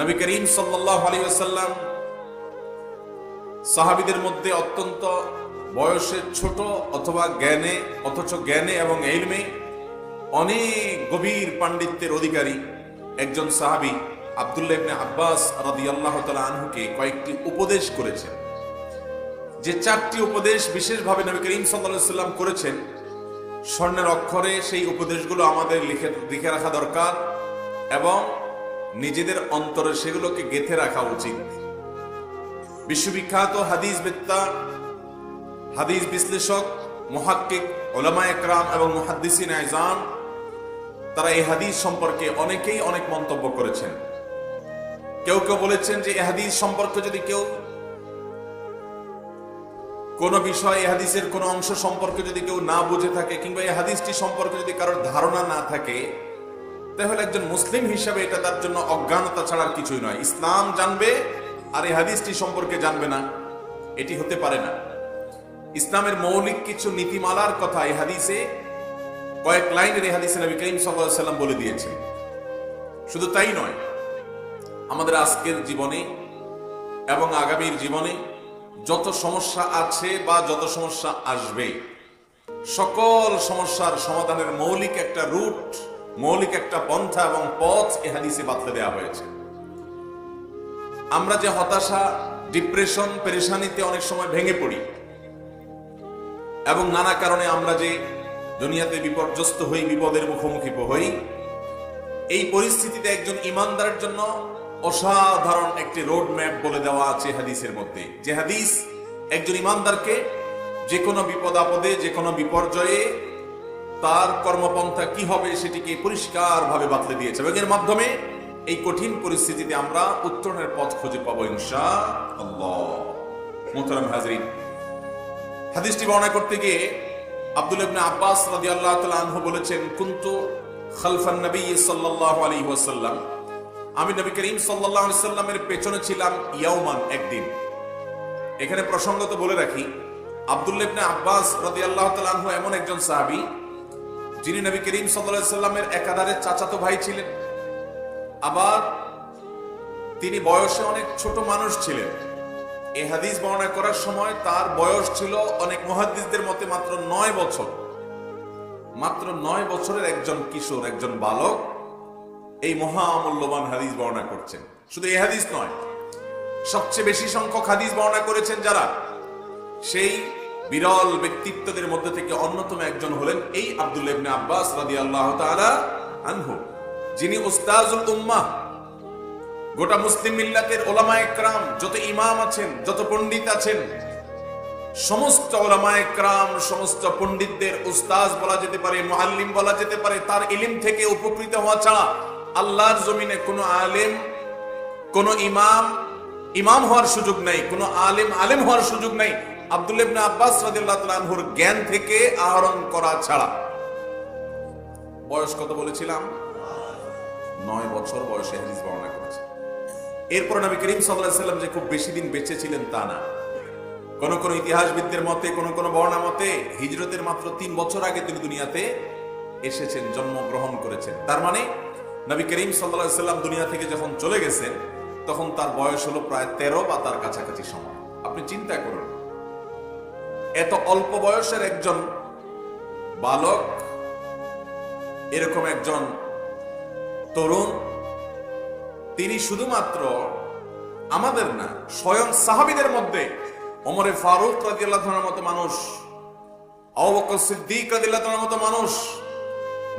নবী করিম সাল্লাহ আলী আসাল্লাম সাহাবিদের মধ্যে অত্যন্ত বয়সে ছোট অথবা জ্ঞানে, অথচ জ্ঞানে এবং এলমে অনেক গভীর পাণ্ডিত্যের অধিকারী একজন সাহাবী আব্দুল্লাহ ইবনে আব্বাস রাদিয়াল্লাহু তাআলা আনহুকে কয়েকটি উপদেশ করেছেন। যে চারটি উপদেশ বিশেষভাবে নবী করিম আলাইহি সাল্লাম করেছেন, স্বর্ণের অক্ষরে সেই উপদেশগুলো আমাদের লিখে লিখে রাখা দরকার এবং নিজেদের অন্তরে সেগুলোকে গেথে রাখা উচিত। বিশ্ববিখ্যাত হাদিস বেত্তা হাদিস বিশ্লেষক, মুহাক্কিক ওলামা একরাম এবং মুহাদ্দিসিন তারা এই হাদিস সম্পর্কে অনেকেই অনেক মন্তব্য করেছেন। কেউ কেউ বলেছেন যে এই হাদিস সম্পর্কে যদি কেউ কোন বিষয় এই হাদিসের কোন অংশ সম্পর্কে যদি কেউ না বুঝে থাকে, কিংবা এই সম্পর্কে যদি কারোর ধারণা না থাকে তাহলে একজন মুসলিম হিসাবে এটা তার জন্য অজ্ঞানতা ছাড়ার কিছুই নয়। ইসলাম জানবে আর এই হাদিসটি সম্পর্কে জানবে না। এটি হতে পারে না। ইসলামের মৌলিক কিছু নীতিমালার কথা এই হাদিসে কয়েক লাইনের এই হাদিসে নবী করিম সাল্লাম বলে দিয়েছেন। শুধু তাই নয়, আমাদের আজকের জীবনে এবং আগামীর জীবনে যত সমস্যা আছে বা যত সমস্যা আসবে, সকল সমস্যার সমাধানের মৌলিক একটা রুট মৌলিক একটা পন্থা এবং পথ এ হাদিসে বাতলে দেওয়া হয়েছে। আমরা যে হতাশা, ডিপ্রেশন, পেরেশানিতে অনেক সময় ভেঙে পড়ি এবং নানা কারণে আমরা যে দুনিয়াতে বিপর্যস্ত হই, বিপদের মুখোমুখি হই, এই পরিস্থিতিতে একজন ইমানদারের জন্য অসাধারণ একটি রোড ম্যাপ বলে দেওয়া আছে হাদিসের মধ্যে। যে হাদিস একজন ইমানদারকে যে কোনো বিপদ আপদে যে কোনো বিপর্যয়ে তার কর্মপন্থা কি হবে সেটিকে পরিষ্কার ভাবে বাতলে দিয়েছে। এবং এর মাধ্যমে এই কঠিন পরিস্থিতিতে আমরা উত্তরণের পথ খুঁজে পাবো ইনশা মোহতারাম হাজরিন, হাদিসটি বর্ণনা করতে গিয়ে আব্দুল ইবনে আব্বাস রাদিয়াল্লাহু তাআলা আনহু বলেছেন, কুনতু খালফান নবী সাল্লাল্লাহু আলাইহি ওয়াসাল্লাম। আমি নবী করিম সাল্লাল্লাহু সাল্লামের পেছনে ছিলাম ইয়াউমান, একদিন। এখানে প্রসঙ্গত বলে রাখি, আব্দুল আব্বাস রাদিয়াল্লাহু তাআলা আনহু এমন একজন সাহাবী যিনি নবী করিম সাল্লামের একাধারে চাচাতো ভাই ছিলেন। আবার তিনি বয়সে অনেক ছোট মানুষ ছিলেন। এই হাদিস বর্ণনা করার সময় তার বয়স ছিল অনেক মহাদিসদের মতে মাত্র নয় বছর। মাত্র নয় বছরের একজন কিশোর, একজন বালক এই মহা অমূল্যবান হাদিস বর্ণনা করছেন। শুধু এ হাদিস নয়, সবচেয়ে বেশি সংখ্যক হাদিস বর্ণনা করেছেন যারা? সেই বিরল ব্যক্তিত্বদের মধ্যে থেকে অন্যতম একজন হলেন এই আব্দুল ইবনে আব্বাস রাদিয়াল্লাহু তাআলা আনহু। যিনি উস্তাজুল উম্মাহ। গোটা মুসলিম মিল্লাতের ওলামা একরাম যত ইমাম আছেন, যত পণ্ডিত আছেন, সমস্ত ওলামা একরাম সমস্ত পণ্ডিতদের উস্তাজ বলা যেতে পারে, মুআল্লিম বলা যেতে পারে, তার ইলিম থেকে উপকৃত হওয়া ছাড়া আল্লাহর জমিনে কোনো আলেম, কোনো ইমাম ইমাম হওয়ার সুযোগ নাই, কোনো আলেম আলেম হওয়ার সুযোগ নাই। আব্দুল ইবনে আব্বাস রাদিয়াল্লাহু তাআলা আনহুর জ্ঞান থেকে আহরণ করা ছাড়া। বয়স কত বলেছিলাম? নয় বছর বয়সে হাদিস বর্ণনা করেছে। এরপর নবী করিম সাল্লাল্লাহু আলাইহি সাল্লাম যে খুব বেশি দিন বেঁচে ছিলেন তা না। কোন কোন ইতিহাসবিদদের মতে, কোন কোন বর্ণা মতে হিজরতের মাত্র তিন বছর আগে তিনি দুনিয়াতে এসেছেন, জন্মগ্রহণ করেছেন। তার মানে নবী করিম আলাইহি সাল্লাম দুনিয়া থেকে যখন চলে গেছেন, তখন তার বয়স হলো প্রায় তেরো বা তার কাছাকাছি সময়। আপনি চিন্তা করুন এত অল্প বয়সের একজন বালক, এরকম একজন তরুণ, তিনি শুধুমাত্র আমাদের না, স্বয়ং সাহাবিদের মধ্যে অমরে ফারুক রাদিয়াল্লাহুর মতো মানুষ, আবু বকর সিদ্দিক রাদিয়াল্লাহুর মতো মানুষ,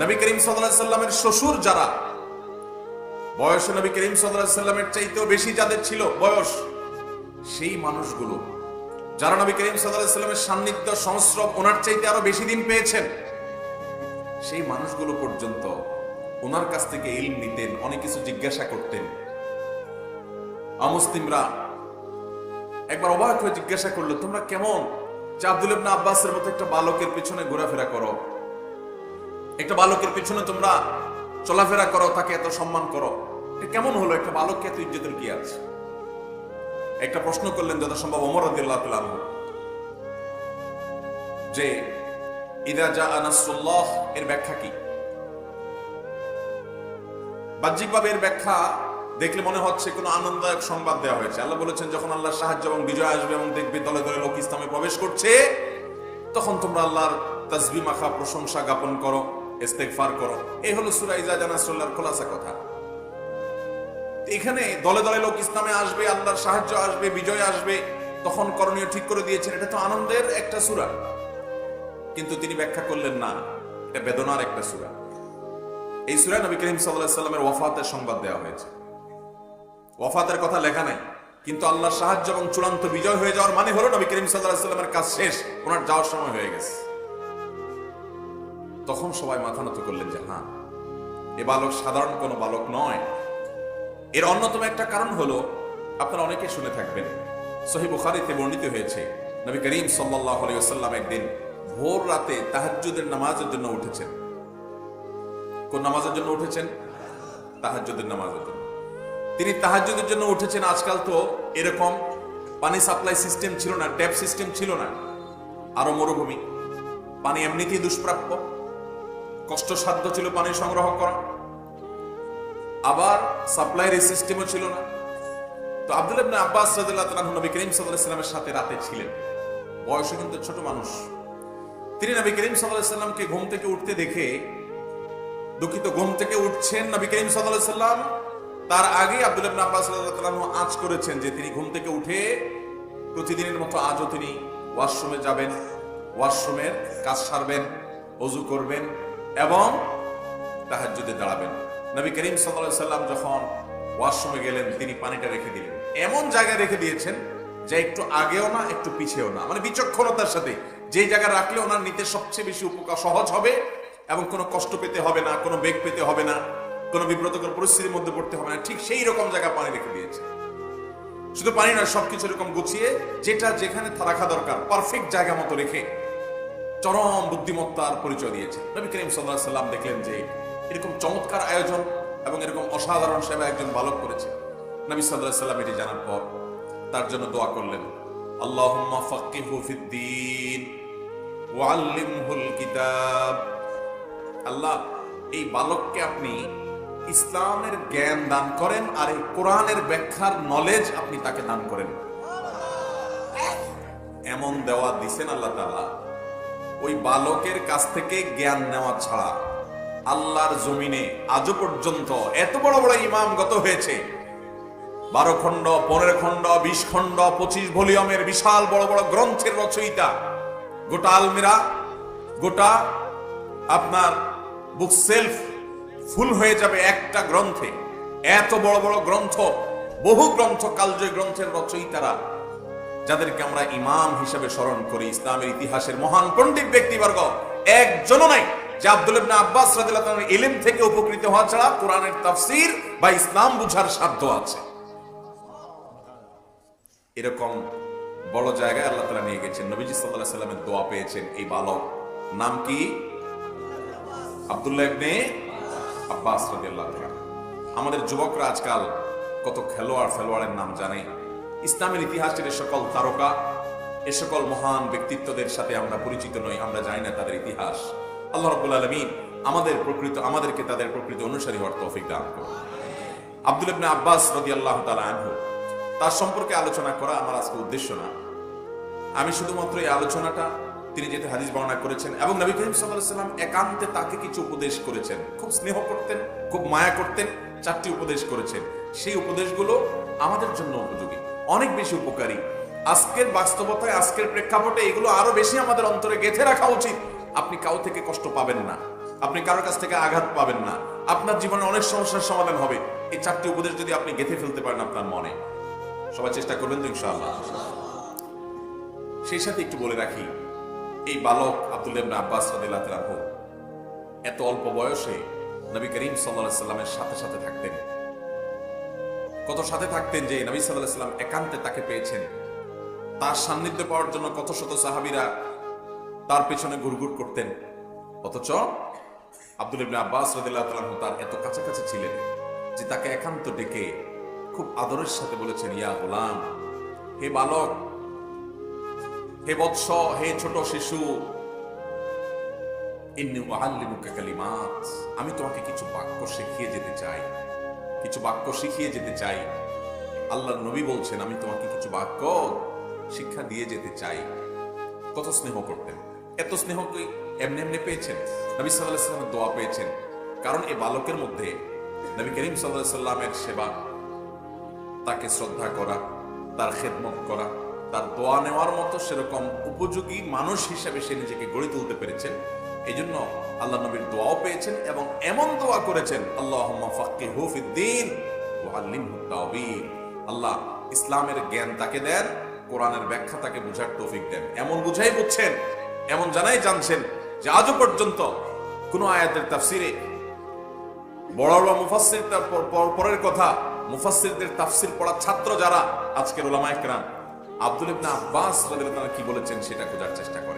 নবী করিম সাল্লামের শ্বশুর যারা, বয়সে নবী করিম সাল্লামের চাইতেও বেশি যাদের ছিল বয়স, সেই মানুষগুলো যারা নবী করিম সাল্লামের সান্নিধ্য সংস্রব ওনার চাইতে আরও বেশি দিন পেয়েছেন, সেই মানুষগুলো পর্যন্ত ওনার কাছ থেকে ইলম নিতেন, অনেক কিছু জিজ্ঞাসা করতেন। অমুসলিমরা একবার অবাক হয়ে জিজ্ঞাসা করল, তোমরা কেমন? আব্দুল ইবনা আব্বাসের মতো একটা বালকের পিছনে ঘোরাফেরা করো। একটা বালকের পিছনে তোমরা চলাফেরা করো, তাকে এত সম্মান করো। কেমন হলো? একটা বালককে এত ইজ্জতের কি আছে? একটা প্রশ্ন করলেন যথাসম্ভব অমর আনহু। যে, ইদা জা আনাসুল্লাহ এর ব্যাখ্যা কি? বাহ্যিকভাবে এর ব্যাখ্যা দেখলে মনে হচ্ছে কোনো আনন্দদায়ক সংবাদ দেওয়া হয়েছে। আল্লাহ বলেছেন, যখন আল্লাহর সাহায্য এবং বিজয় আসবে এবং দেখবে দলে দলে লোক ইসলামে প্রবেশ করছে, তখন তোমরা আল্লাহর তাসবি মাখা প্রশংসা জ্ঞাপন করো ইস্তেকফার করো। এই হলো সূরা ইজা জানাসুল্লাহর খোলাসা কথা। এখানে দলে দলে লোক ইসলামে আসবে, আল্লাহর সাহায্য আসবে, বিজয় আসবে, তখন করণীয় ঠিক করে দিয়েছেন। এটা তো আনন্দের একটা সূরা। কিন্তু তিনি ব্যাখ্যা করলেন না, এটা বেদনার একটা সূরা। এই সূরা নবী করিম আলাইহি সাল্লামের ওয়াফাতের সংবাদ দেওয়া হয়েছে। ওয়াফাতের কথা লেখা নাই, কিন্তু আল্লাহর সাহায্য এবং চূড়ান্ত বিজয় হয়ে যাওয়ার মানে হলো নবী করিম আলাইহি সাল্লামের কাজ শেষ, ওনার যাওয়ার সময় হয়ে গেছে। তখন সবাই মাথা নত করলেন যে হ্যাঁ এ বালক সাধারণ কোনো বালক নয়। এর অন্যতম একটা কারণ হলো, আপনারা অনেকে শুনে থাকবেন, সহি বুখারীতে বর্ণিত হয়েছে, নবী করিম সাল্লাল্লাহু আলাইহি ওয়াসাল্লাম একদিন ভোর রাতে তাহাজ্জুদের নামাজের জন্য উঠেছেন। কোন নামাজের জন্য উঠেছেন? তাহাজ্জুদের নামাজের জন্য। তিনি তাহাজ্জুদের জন্য উঠেছেন, আজকাল তো এরকম পানি সাপ্লাই সিস্টেম ছিল না, ট্যাপ সিস্টেম ছিল না, আরও মরুভূমি। পানি এমনিতেই দুষ্প্রাপ্য। কষ্টসাধ্য ছিল পানি সংগ্রহ করা। আবার সাপ্লাইয়ের এই সিস্টেমও ছিল না। তো আব্দুল ইবনে আব্বাস রাদিয়াল্লাহু তাআলা নবী করিম সাল্লাল্লাহু আলাইহি সাল্লামের সাথে রাতে ছিলেন। বয়সে কিন্তু ছোট মানুষ। তিনি নবী করিম সাল্লাল্লাহু আলাইহি সাল্লামকে ঘুম থেকে উঠতে দেখে দুঃখিত, ঘুম থেকে উঠছেন নবী করিম সাল্লাল্লাহু আলাইহি সাল্লাম। তার আগে আব্দুল ইবনে আব্বাস রাদিয়াল্লাহু তাআলা আজ করেছেন যে তিনি ঘুম থেকে উঠে প্রতিদিনের মতো আজও তিনি ওয়াশরুমে যাবেন, ওয়াশরুমের কাজ সারবেন, অজু করবেন এবং তাহাজ্জুদে দাঁড়াবেন। নবী করিম আলাইহি সাল্লাম যখন ওয়াশরুমে গেলেন, তিনি পানিটা রেখে দিলেন। এমন জায়গায় রেখে দিয়েছেন যে একটু আগেও না, একটু পিছেও না। মানে বিচক্ষণতার সাথে। যে জায়গায় রাখলে ওনার নিতে সবচেয়ে বেশি উপকার সহজ হবে এবং কোনো কষ্ট পেতে হবে না, কোনো বেগ পেতে হবে না, কোনো বিব্রতকর পরিস্থিতির মধ্যে পড়তে হবে না। ঠিক সেই রকম জায়গা পানি রেখে দিয়েছে। শুধু পানি নয়, সবকিছু এরকম গুছিয়ে যেটা যেখানে রাখা দরকার পারফেক্ট জায়গা মতো রেখে চরম বুদ্ধিমত্তার পরিচয় দিয়েছে। নবী করিম সাল্লাহ সাল্লাম দেখলেন যে এরকম চমৎকার আয়োজন এবং এরকম অসাধারণ সেবা একজন বালক করেছে। নবী সাল্লাহ সাল্লাম এটি জানার পর তার জন্য দোয়া করলেন কিতাব। আল্লাহ, এই বালককে আপনি ইসলামের জ্ঞান দান করেন আর এই কোরআনের ব্যাখ্যার নলেজ আপনি তাকে দান করেন। এমন দেওয়া দিছেন আল্লাহ তাআলা, ওই বালকের কাছ থেকে জ্ঞান নেওয়া ছাড়া আল্লাহর জমিনে আজও পর্যন্ত এত বড় বড় ইমাম গত হয়েছে। বারো খণ্ড, পনেরো খণ্ড, বিশ খণ্ড, পঁচিশ ভলিউমের বিশাল বড় বড় গ্রন্থের রচয়িতা। গোটা আলমিরা, গোটা আপনার বুক সেলফ ফুল হয়ে যাবে একটা গ্রন্থে। এত বড় বড় গ্রন্থ, বহু গ্রন্থ, কালজয় গ্রন্থের রচয়িতারা, যাদেরকে আমরা ইমাম হিসেবে স্মরণ করি। ইসলামের ইতিহাসের মহান পণ্ডিত ব্যক্তিবর্গ, একজনও নাই। যে আব্দুল আব্বাস রাদিয়াল্লাহু থেকে উপকৃত হওয়া ছাড়া কোরআনের তাফসীর বা ইসলাম বুঝার সাধ্য আছে। এরকম বড় জায়গায় আল্লাহ তাআলা নিয়ে গেছেন। নবীজি সাল্লাল্লাহু সাল্লামের দোয়া পেয়েছেন এই বালক। নাম কি? আব্দুল্লাহ ইবনে আব্বাস রাদিয়াল্লাহু আমাদের যুবকরা আজকাল কত খেলোয়াড় ফেলোয়াড়ের নাম জানে। ইসলামের ইতিহাসের সকল তারকা, এ সকল মহান ব্যক্তিত্বদের সাথে আমরা পরিচিত নই, আমরা জানি না তাদের ইতিহাস। আল্লাহ রাব্বুল আলামিন আমাদের প্রকৃত, আমাদেরকে তাদের প্রকৃত অনুসারী হওয়ার তৌফিক দান করুন। আব্দুল ইবনে আব্বাস রাদিয়াল্লাহু তাআলা আনহু, তার সম্পর্কে আলোচনা করা আমার আজকে উদ্দেশ্য না। আমি শুধুমাত্র এই আলোচনাটা, তিনি যেটা হাদিস বর্ণনা করেছেন এবং নবী করিম সাল্লাম একান্তে তাকে কিছু উপদেশ করেছেন। খুব স্নেহ করতেন, খুব মায়া করতেন, চারটি উপদেশ করেছেন। সেই উপদেশগুলো আমাদের জন্য উপযোগী, অনেক বেশি উপকারী। আজকের বাস্তবতায়, আজকের প্রেক্ষাপটে এগুলো আরও বেশি আমাদের অন্তরে গেঁথে রাখা উচিত। আপনি কাউ থেকে কষ্ট পাবেন না। আপনি কারোর কাছ থেকে আঘাত পাবেন না। আপনার জীবনে অনেক সমস্যার সমাধান হবে। এই চারটি উপদেশ যদি আপনি গেঁথে ফেলতে পারেন আপনার মনে, সবাই চেষ্টা করবেন তো ইনশাআল্লাহ। সেই সাথে একটু বলে রাখি, এই বালক আব্দুল ইবনে আব্বাস রাদিয়াল্লাহু তাআলা এত অল্প বয়সে নবী করিম সাল্লাল্লাহু আলাইহি সাল্লামের সাথে সাথে থাকতেন। কত সাথে থাকতেন যে নবী সাল্লাল্লাহু আলাইহি সাল্লাম একান্তে তাকে পেয়েছেন। তার সান্নিধ্য পাওয়ার জন্য কত শত সাহাবীরা তার পেছনে ঘুরঘুর করতেন। অথচ আব্দুল ইবনে আব্বাস রাদিয়াল্লাহু তার এত কাছাকাছি ছিলেন যে তাকে একান্ত ডেকে খুব আদরের সাথে বলেছেন, ইয়া গোলাম, হে বালক, হে বৎস, হে ছোট শিশু কালিমাত, আমি তোমাকে কিছু বাক্য শিখিয়ে যেতে চাই, কিছু বাক্য শিখিয়ে যেতে চাই। আল্লাহর নবী বলছেন, আমি তোমাকে কিছু বাক্য শিক্ষা দিয়ে যেতে চাই। কত স্নেহ করতেন। এত স্নেহ কি এমনি এমনি পেয়েছেন? নবী সাল্লাহ সাল্লামের দোয়া পেয়েছেন। কারণ এই বালকের মধ্যে নবী করিম সাল্লাহ সাল্লামের সেবা, তাকে শ্রদ্ধা করা, তার খেদমত করা, তার দোয়া নেওয়ার মতো সেরকম উপযোগী মানুষ হিসেবে সে নিজেকে গড়ে তুলতে পেরেছেন। এই জন্য আল্লাহ নবীর দোয়াও পেয়েছেন এবং এমন দোয়া করেছেন আল্লাহ ফাক্কে হুফিদ্দিন আল্লাহ ইসলামের জ্ঞান তাকে দেন, কোরআনের ব্যাখ্যা তাকে বুঝার তৌফিক দেন। এমন বুঝাই বুঝছেন এমন জানাই জানছেন যে আজও পর্যন্ত কোন আয়াতের তাফসিরে বড় বড় মুফাসির পর- পর- পরের কথা মুফাসিরদের তাফসির পড়া ছাত্র যারা, আজকের ওলামা একরাম আব্দুল ইবনা আব্বাস কি বলেছেন সেটা খোঁজার চেষ্টা করে